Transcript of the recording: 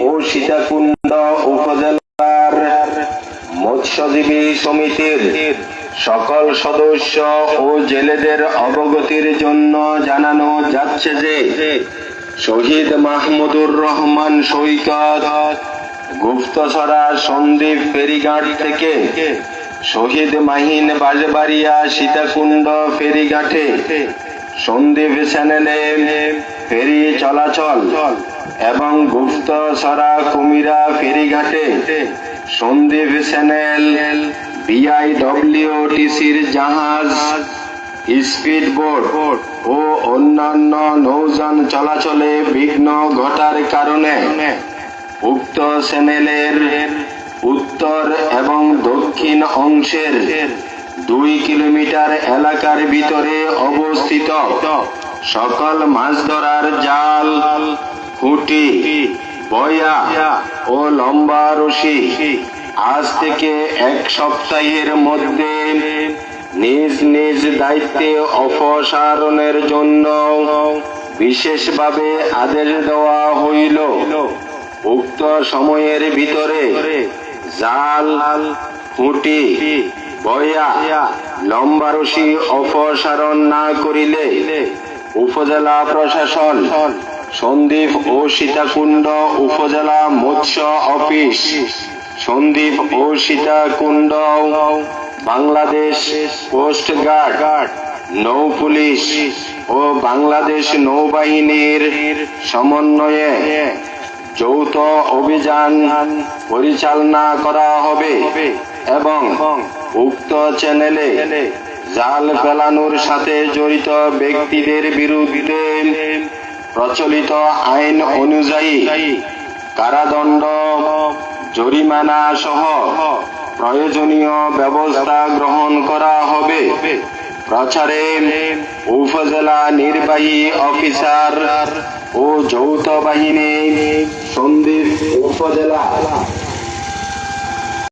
ও সীতাকুণ্ড উপজেলার মৎস্যজীবী সমিতির সকল সদস্য ও জেলেদের অবগতির জন্য জানানো যাচ্ছে যে শহীদ মাহমুদুর রহমান সৈকত গুপ্তছড়া সন্দীপ ফেরিঘাট থেকে শহীদ মাহিন বাজবাড়িয়া সীতাকুণ্ড ফেরিঘাটে সন্দীপ চ্যানেলে ফেরি চলাচল এবং গুপ্তছড়া কুমিরা ফেরিঘাটে। সন্দীপ চ্যানেল বিআইডব্লিউটিসির জাহাজ, স্পিড বোট ও অন্যান্য নৌযান চলাচলে বিঘ্ন ঘটার কারণে উক্ত চ্যানেলের উত্তর এবং দক্ষিণ অংশের দুই কিলোমিটার এলাকার ভিতরে অবস্থিত। সকল মাছ ধরার জাল খুঁটি, বয়া ও লম্বা রশি। আজ থেকে এক সপ্তাহের মধ্যে নিজ নিজ দায়িত্বে অপসারণের জন্য বিশেষভাবে আদেশ দেওয়া হইল। উক্ত সময়ের ভিতরে জাল, খুঁটি, বয়া, লম্বা রশি অপসারণ না করিলে উপজেলা প্রশাসন সন্দীপ ও সীতাকুণ্ড উপজেলা মৎস্য অফিস। সন্দীপ ও সীতাকুণ্ড, বাংলাদেশ কোস্ট গার্ড, নৌ পুলিশ ও বাংলাদেশ নৌবাহিনীর সমন্বয়ে যৌথ অভিযান পরিচালনা করা হবে এবং উক্ত চ্যানেলে জাল ফেলানোর সাথে জড়িত ব্যক্তিদের বিরুদ্ধে প্রচলিত আইন অনুযায়ী কারাদণ্ড, জরিমানা সহ প্রয়োজনীয় ব্যবস্থা গ্রহণ করা হবে। প্রচারে উপজেলা নির্বাহী অফিসার ও যৌথ বাহিনী সন্দীপ উপজেলা।